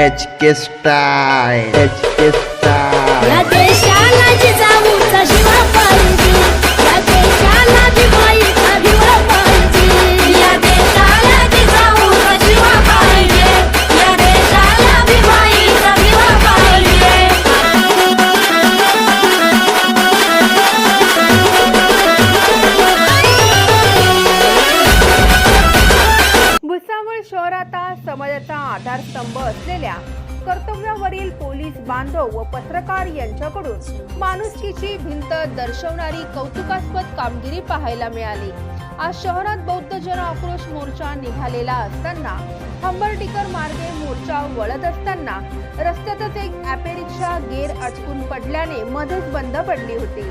Edcast Style. Edcast Style. स्तंभ असलेल्या कर्तव्यावरील police बांधव व पत्रकार यांच्याकडून माणुसकीची भिंत दर्शवणारी कौतुकास्पद कामगिरी पाहायला मिळाली. आज शहरात बौद्ध जन आक्रोश मोर्चा निघालेला असताना हंबरटिकर मार्गे मोर्चा वळत असताना रस्त्यातच एक ॲपे रिक्षा गेर अटकून पडल्याने मध्येच बंद पडली होती.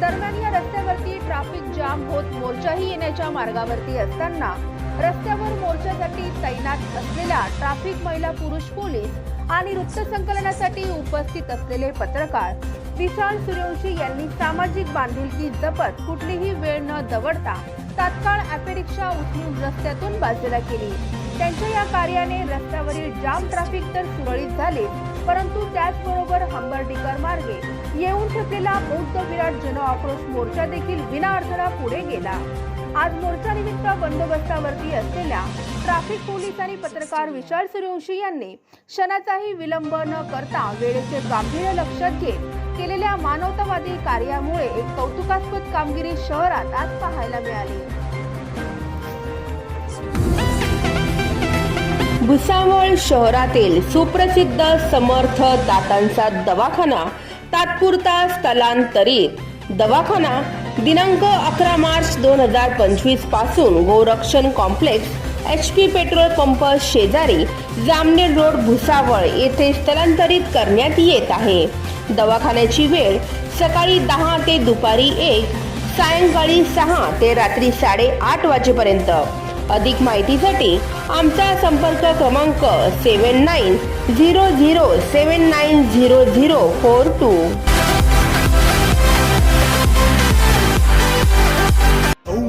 दरम्यान या रस्त्यावरती ट्रॅफिक जाम होत मोर्चाही येण्याच्या मार्गावरती असताना रस्त्यावर मोर्चासाठी तैनात असलेल्या ट्रॅफिक महिला पुरुष पोलीस आणि वृत्तसंकलनासाठी उपस्थित असलेले पत्रकार विशाल सूर्यवंशी यांनी सामाजिक बांधिलकी जपत कुठलीही वेळ न दवडता तात्काळ ॲपेरिक्षा उचलून रस्त्यातून बाजूला केली. त्यांच्या या कार्याने रस्त्यावरील जाम ट्रॅफिक तर सुरळीत झाले परंतु त्याचबरोबर हंबर्डीकर मार्गे येऊन ठेपलेला बौद्ध विराट जन आक्रोश मोर्चा देखील विनाअडथळा पुढे गेला. आज मोर्चा निमित्त बंदोबस्तावरती असलेल्या ट्रॅफिक पोलीस आणि पत्रकार विशाल सूर्यवंशी यांनी क्षणाचाही विलंब न करता वेळेचे गांभीर्य लक्षात घेत केलेल्या मानवतावादी कार्यामुळे एक कौतुकास्पद कामगिरी शहरात आज पाहायला मिळाली. भुसावळ शहरातील सुप्रसिद्ध समर्थ दातांचा दवाखाना तात्पुरता स्थलांतरित दवाखाना दिनांक अकरा मार्च दोन हजार पंचवीसपासून गोरक्षण complex H P petrol pump शेजारी जामनेर रोड भुसावळ येथे स्थलांतरित करण्यात येत आहे. दवाखान्याची वेळ सकाळी दहा ते दुपारी एक सायंकाळी सहा ते रात्री साडेआठ वाजेपर्यंत. अधिक माहितीसाठी आमचा संपर्क क्रमांक seven nine zero zero seven nine zero zero four two.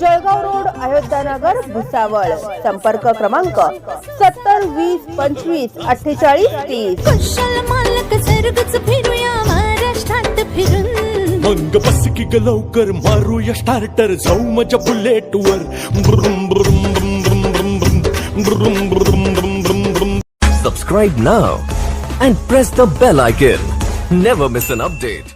Jalgaon road Ayodhya Nagar Bhusawal संपर्क क्रमांक सत्तर वीस पंचवीस अठ्ठेचाळीस तीस कुशल मालक सर्गच फिरूया महाराष्ट्रात फिरून मग बस की ग लवकर मारूया स्टार्टर जाऊ माझ्या बुलेटवर ब्रुम vroom vroom vroom vroom vroom vroom vroom vroom vroom ब्रुम Subscribe now and press the bell icon. Never miss an update.